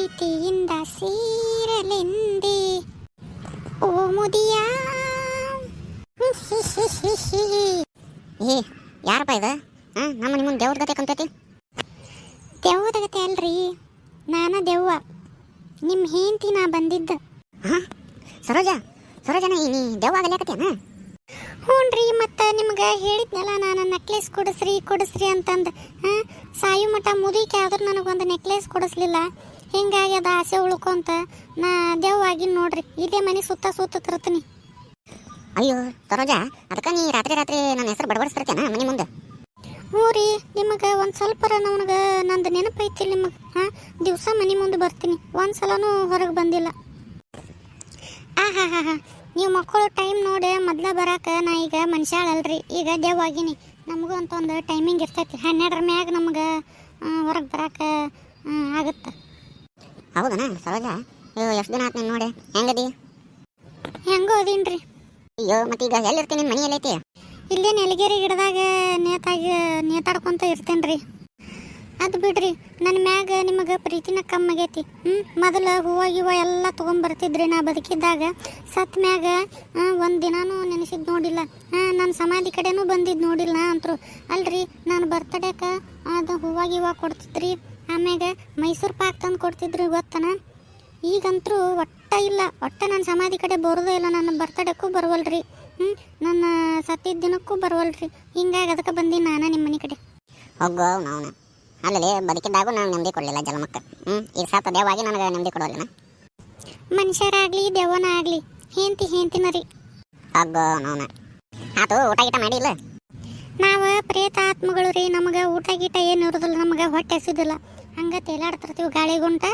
ಪ್ರೀತಿಯಿಂದ ಸೀರಲೆಂದೆ. ಓ ಮುದಿಯ. ಏ ಯಾರಪ್ಪ ಇದು? ಹಾಂ ನಮ್ಮ ನಿಮ್ಮ ದೇವ್ರ ಗತೆ ಕಂತೈತಿ? ದೆವ್ವದಗತೆ ಅಲ್ರಿ ನಾನ ದೆವ್ವ. ನಿಮ್ಮ ಹೆಂಡತಿ ನಾ ಬಂದಿದ್ದ. ಹಾಂ ಸರೋಜ ಸರೋಜನ ಈ ನೀ ದೆವ್ವ ಆಗಲ್ಯಾಕತ್ತೇನ ಹ್ಞೂನ್ರಿ ಮತ್ತು ನಿಮ್ಗೆ ಹೇಳಿದ್ನಲ್ಲ ನಾನು ನೆಕ್ಲೆಸ್ ಕೊಡಿಸ್ರಿ ಕೊಡಿಸ್ರಿ ಅಂತಂದು. ಹಾಂ ಸಾಯು ಮಠ ಮುದಿಕೆ ಆದ್ರೂ ನನಗೊಂದು ನೆಕ್ಲೆಸ್ ಕೊಡಿಸ್ಲಿಲ್ಲ. ಹಿಂಗಾಗಿ ಅದ ಆಸೆ ಉಳ್ಕೊಂತ ನಾ ದೇವಾಗಿ ನೋಡ್ರಿ. ಇದೇ ಮನೆ ಸುತ್ತ ಸುತ್ತ ತರ್ತೀನಿ. ಅಯ್ಯೋ ತರೋಜ ಅದಕ್ಕ ನೀ ರಾತ್ರಿ ರಾತ್ರಿ ನನ್ನ ಹೆಸರು ಬಡಬಡಿಸ್ತಿರ್ತೇನ ಮನೆ ಮುಂದೆ? ಹ್ಞೂ ರೀ ನಿಮಗೆ ಒಂದು ಸ್ವಲ್ಪರ ನನಗೆ ನಂದು ನೆನಪೈತಿ ನಿಮಗೆ. ಹಾಂ ದಿವಸ ಮನೆ ಮುಂದೆ ಬರ್ತೀನಿ. ಒಂದು ಸಲನೂ ಹೊರಗೆ ಬಂದಿಲ್ಲ. ಆ ಹಾ ಹಾ ಹಾ. ನೀವು ಮಕ್ಕಳು ಟೈಮ್ ನೋಡಿ ಮೊದ್ಲ ಬರಾಕ ನಾ ಈಗ ಮನುಷ್ಯಾಳಲ್ರಿ. ಈಗ ದೇವಾಗಿನಿ ನಮಗೂ ಅಂತ ಒಂದು ಟೈಮಿಂಗ್ ಇರ್ತೈತಿ. ಹನ್ನೆರಡರ ಮ್ಯಾಗ ನಮ್ಗೆ ಹೊರಗೆ ಬರಾಕ ಆಗುತ್ತೆ. ಹೌದನ ಸರೋಜ? ಅಯ್ಯೋ, ಎಷ್ಟು ದಿನ ಆತ್ ನೀನು ನೋಡಿ. ಹೆಂಗದಿ? ಹೆಂಗೋ ಅದೀನ್ರಿ ಅಯ್ಯೋ ಈಗ ಎಲ್ಲಿರ್ತೀನಿ ನಿನ್ನ ಮನೆಯಲ್ಲಿ ಐತಿ ಇಲ್ಲೇ ನೆಲಗೇರಿ ಗಿಡದಾಗ ನೇತಾಗಿ ನೇತಾಡ್ಕೊಂತ ಇರ್ತೇನೆ ರೀ ಅದು ಬಿಡ್ರಿ ನನ್ನ ಮ್ಯಾಗ ನಿಮಗೆ ಪ್ರೀತಿನ ಕಮ್ಮಾಗೈತಿ ಹ್ಞೂ ಮೊದಲು ಹೂವು ಗಿವ ಎಲ್ಲ ತೊಗೊಂಬರ್ತಿದ್ರಿ ನಾ ಬದುಕಿದ್ದಾಗ. ಸತ್ ಮ್ಯಾಗ ಒಂದು ದಿನಾನೂ ನೆನೆಸಿದ್ ನೋಡಿಲ್ಲ. ಹಾಂ ನನ್ನ ಸಮಾಧಿ ಕಡೆನೂ ಬಂದಿದ್ದು ನೋಡಿಲ್ಲ ಅಂತರು. ಅಲ್ರಿ, ನಾನು ಬರ್ತಡೇಕ ಅದು ಹೂವು ಗಿವ ಕೊಡ್ತಿದ್ರಿ. ಆಮ್ಯಾಗ ಮೈಸೂರು ಪಾಕ್ ತಂದು ಕೊಡ್ತಿದ್ರಿ ಗೊತ್ತನ? ಈಗಂತರೂ ಒಟ್ಟ ಇಲ್ಲ. ಒಟ್ಟ ನನ್ನ ಸಮಾಧಿ ಕಡೆ ಬರೋದೇ ಇಲ್ಲ. ನನ್ನ ಬರ್ತಡೇಕ್ಕೂ ಬರವಲ್ರಿ. ಹ್ಞೂ ನನ್ನ ಸತ್ತಿದ್ದ ದಿನಕ್ಕೂ ಬರವಲ್ರಿ. ಹಿಂಗಾಗಿ ಅದಕ್ಕೆ ಬಂದೀನಿ ನಾನು ನಿಮ್ಮ ಮನೆ ಕಡೆ ಹೋಗೋ ನಾವು ಅಲ್ಲಲ್ಲಿ ಬದುಕಿದ್ದಾಗೂ ನಾನು ನೆಮ್ಮದಿ ಕೊಡಲಿಲ್ಲ ಜಲಮಕ್ಕ ಹ್ಞೂ ಈಗ ಸಾತ ದೇವಾಗಿ ನನಗೆ ನೆಮ್ಮದಿ ಕೊಡೋಲ್ಲ ಮನುಷ್ಯರಾಗಲಿ ದೇವನ ಆಗಲಿ ಹೇಂತಿ ಹೇಂತಿನ ರೀ ಅಗ್ಗೋ ನೋನ ಆತು ಊಟ ಗೀಟ ಮಾಡಿಲ್ಲ? ನಾವು ಪ್ರೇತ ಆತ್ಮಗಳು ರೀ ನಮಗೆ ಊಟ ಗೀಟ ಏನು ಇರೋದಿಲ್ಲ ನಮಗೆ ಹೊಟ್ಟೆ ಹಸಿದಿಲ್ಲ. ಹಂಗೆ ತೇಲಾಡ್ತಿರ್ತೀವಿ ಗಾಳಿ ಗುಂಟ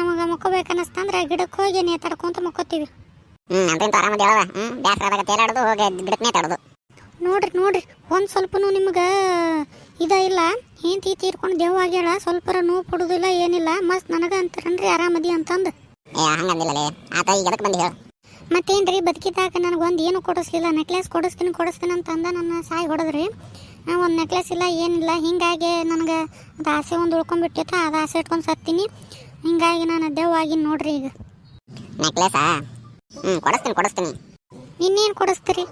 ನಮಗೆ ಮಕ್ಕೋಬೇಕನ್ನಿಸ್ತಂದ್ರೆ ಗಿಡಕ್ಕೆ ಹೋಗಿ ನೇತಾಡ್ಕೊಂತ ಮಕ್ಕೋತೀವಿ. ಹ್ಞೂ ಅದರಿಂದ ಆರಾಮದಿ ಹೇಳವ ಹ್ಞೂ ಬ್ಯಾಸ್ರದಾಗ ತೇಲಾಡೋದು ಹೋಗಿ ಗಿಡಕ್ಕೆ ನೇತಾಡೋದು. ನೋಡ್ರಿ ನೋಡ್ರಿ ಒಂದು ಸ್ವಲ್ಪನೂ ನಿಮ್ಗೆ ಇದ ಇಲ್ಲ. ಹೆಂಡತಿ ತೀರ್ಕೊಂಡು ದೇವ್ ಆಗ್ಯಾಳ ಸ್ವಲ್ಪ ನೋವು ಕೊಡುದಿಲ್ಲ ಏನಿಲ್ಲ. ಮಸ್ತ್ ನನಗೆ ಅಂತಾರನ್ರಿ ಆರಾಮದಿ ಅಂತಂದು. ಆತ ಈಗ ಬಂದು ಹೇಳು. ಮತ್ತೇನ್ರಿ ಬದುಕಿದ್ದಾಗ ನನಗೊಂದು ಏನು ಕೊಡಿಸ್ಲಿಲ್ಲ. ನೆಕ್ಲೆಸ್ ಕೊಡಿಸ್ತೀನಿ ಕೊಡಿಸ್ತೀನಿ ಅಂತಂದ ನನ್ನ ಸಾಯಿ ಹೊಡೆದ್ರಿ. ಒಂದು ನೆಕ್ಲೆಸ್ ಇಲ್ಲ ಏನಿಲ್ಲ. ಹಿಂಗಾಗಿ ನನಗೆ ಅದು ಆಸೆ ಒಂದು ಉಳ್ಕೊಂಡ್ಬಿಟ್ಟಿತ್ತು. ಅದು ಆಸೆ ಇಟ್ಕೊಂಡು ಸತ್ತೀನಿ. ಹಿಂಗಾಗಿ ನಾನು ದೆವ್ವಾಗಿ ನೋಡ್ರಿ ಈಗ. ನೆಕ್ಲೆಸಾ ಹ್ಞೂ ಕೊಡಿಸ್ತೀನಿ ಕೊಡಿಸ್ತೀನಿ. ಇನ್ನೇನು ಕೊಡಿಸ್ತೀರಿ?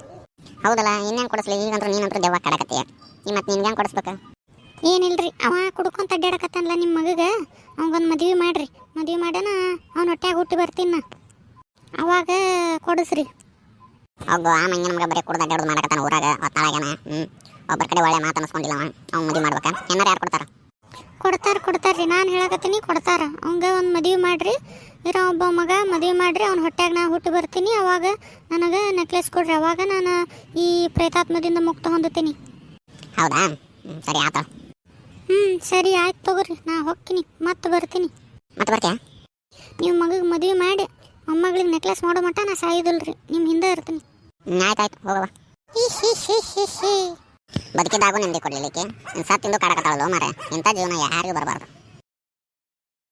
ಹೌದಲ್ಲ ಇನ್ನೇನು ಕೊಡಿಸ್ಲಿ? ಈಗಂದ್ರೆ ನೀನಂದ್ರೆ ದೆವ್ವ ಕಾಡಕತ್ತೀಯ. ಮತ್ತೆ ನಿಮ್ಗೆ ಹೆಂಗೆ ಕೊಡಿಸ್ಬೇಕು? ಏನಿಲ್ರಿ ಅವ ಕುಡ್ಕೊಂತ ಅಡ್ಡಾಡಕತ್ತಲ್ಲ ನಿಮ್ಮ ಮಗಗ. ಅವಂಗೊಂದು ಮದ್ವೆ ಮಾಡ್ರಿ. ಮದ್ವೆ ಮಾಡ್ಯಾನ ಅವ್ನ ಹೊಟ್ಟೆಗೆ ಹುಟ್ಟಿ ಬರ್ತೀನಿ ಅವಾಗ ಕೊಡಿಸ್ರಿ. ಅವಾಗ ಆ ಮಂಗೆ ನಮ್ಗೆ ಬರೀ ಕುಡ್ದು ಅಡ್ಡಾಡೋದು ಮಾಡಕತ್ತಾನ ಊರಾಗ ಹೊತ್ತಾಳಾಗ್ಯಾನ ಹ್ಞೂ ಒಬ್ಬರ ಕಡೆ ಒಳ್ಳೆ ಮಾತು ಅನ್ಸ್ಕೊಂಡಿಲ್ಲ ಅವ ಅವ್ನು ಮದುವೆ ಮಾಡ್ಬೇಕಾ. ಏನಾರು ಯಾರು ಕೊಡ್ತಾರ? ಕೊಡ್ತಾರೆ ರೀ ನಾನು ಹೇಳಕತ್ತೀನಿ ಕೊಡ್ತಾರ. ಅವಂಗ ಒಂದು ಮದುವೆ ಮಾಡ್ರಿ. ಇರೋ ಒಬ್ಬ ಮಗ ಮದುವೆ ಮಾಡ್ರಿ ಅವ್ನ ಹೊಟ್ಟೆಗೆ ನಾ ಹುಟ್ಟಿ ಬರ್ತೀನಿ. ಅವಾಗ ನನಗೆ ನೆಕ್ಲೆಸ್ ಕೊಡ್ರಿ. ಅವಾಗ ನಾನು ಈ ಪ್ರೇತಾತ್ಮದಿಂದ ಮುಕ್ತ ಹೊಂದುತ್ತೀನಿ. ಹೌದಾ? ಹ್ಞೂ ಸರಿ ಆತ. ಹ್ಞೂ ಸರಿ ಆಯ್ತು ತಗೋರಿ. ನಾ ಹೋಗ್ತೀನಿ. ಮತ್ತೆ ಬರ್ತೀನಿ. ಮತ್ತೆ ಬರ್ತೀಯಾ? ನೀವು ಮಗಗೆ ಮದುವೆ ಮಾಡಿ ಮೊಮ್ಮಗಳಿಗೆ ನೆಕ್ಲೆಸ್ ಮಾಡೋ ಮಟ್ಟ ನಾ ಸಾಯೋದಿಲ್ರಿ. ನಿಮ್ಮ ಹಿಂದೆ ಇರ್ತೀನಿ. ಆಯ್ತು ಆಯ್ತು. ಹೋಗವ ಬದುಕಿದ್ದಾಗೂ ನೆಮ್ಮದಿ ಕೊಡ್ಲಿಕ್ಕೆ. ಸತ್ತಿಂದು ಕಾಡಕತ್ತಾಳಲ್ಲ ಮಾರೆ ಇಂಥ ಜೀವನ ಯಾರಿಗೂ ಬರಬಾರ್ದು.